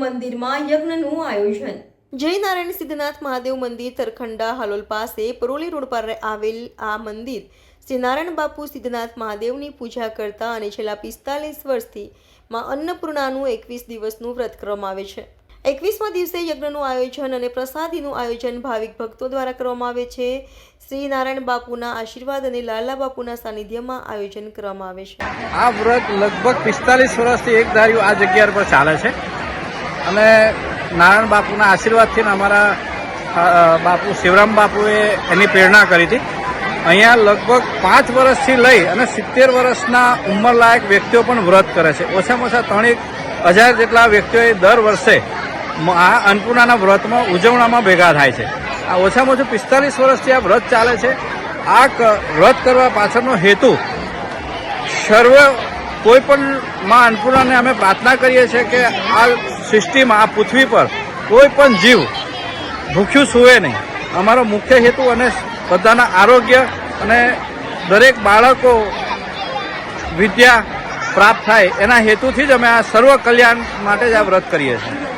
મંદિરમાં યજ્ઞનું આયોજન. જય સિદ્ધનાથ મહાદેવ મંદિર તરખંડા હાલોલ પાસે પરોલી રોડ પર આવેલ આ મંદિર શ્રી નારાયણ બાપુ સિદ્ધનાથ મહાદેવની પૂજા કરતા અને છેલ્લા પિસ્તાલીસ વર્ષથી માં અન્નપૂર્ણાનું એકવીસ દિવસનું વ્રત કરવામાં આવે છે. એકવીસમા દિવસે યજ્ઞનું આયોજન અને પ્રસાદીનું આયોજન ભાવિક ભક્તો દ્વારા કરવામાં આવે છે. શ્રી નારાયણ બાપુના આશીર્વાદ અને લાલા બાપુના સાનિધ્યમાં આયોજન કરવામાં આવે છે. આ વ્રત લગભગ પિસ્તાલીસ વર્ષથી એક ધાર્યું આ જગ્યા પર ચાલે છે. અને નારાયણ બાપુના આશીર્વાદથી અમારા બાપુ શિવરામ બાપુએ એની પ્રેરણા કરી હતી. અહીંયા લગભગ પાંચ વર્ષથી લઈ અને સિત્તેર વર્ષના ઉંમરલાયક વ્યક્તિઓ પણ વ્રત કરે છે. ઓછામાં ઓછા ત્રણેક હજાર જેટલા વ્યક્તિઓએ દર વર્ષે આ અન્નપૂર્ણાના વ્રતમાં, ઉજવણામાં ભેગા થાય છે. આ ઓછામાં ઓછું પિસ્તાલીસ વર્ષથી આ વ્રત ચાલે છે. આ વ્રત કરવા પાછળનો હેતુ, સર્વ કોઈ માં અન્નપૂર્ણાને અમે પ્રાર્થના કરીએ છીએ કે આ સૃષ્ટિમાં, આ પૃથ્વી પર કોઈ પણ જીવ ભૂખ્યું સૂવે નહીં. અમારો મુખ્ય હેતુ અને બધાના આરોગ્ય અને દરેક બાળકો વિદ્યા પ્રાપ્ત થાય એના હેતુથી જ અમે આ સર્વ કલ્યાણ માટે જ આ વ્રત કરીએ છીએ.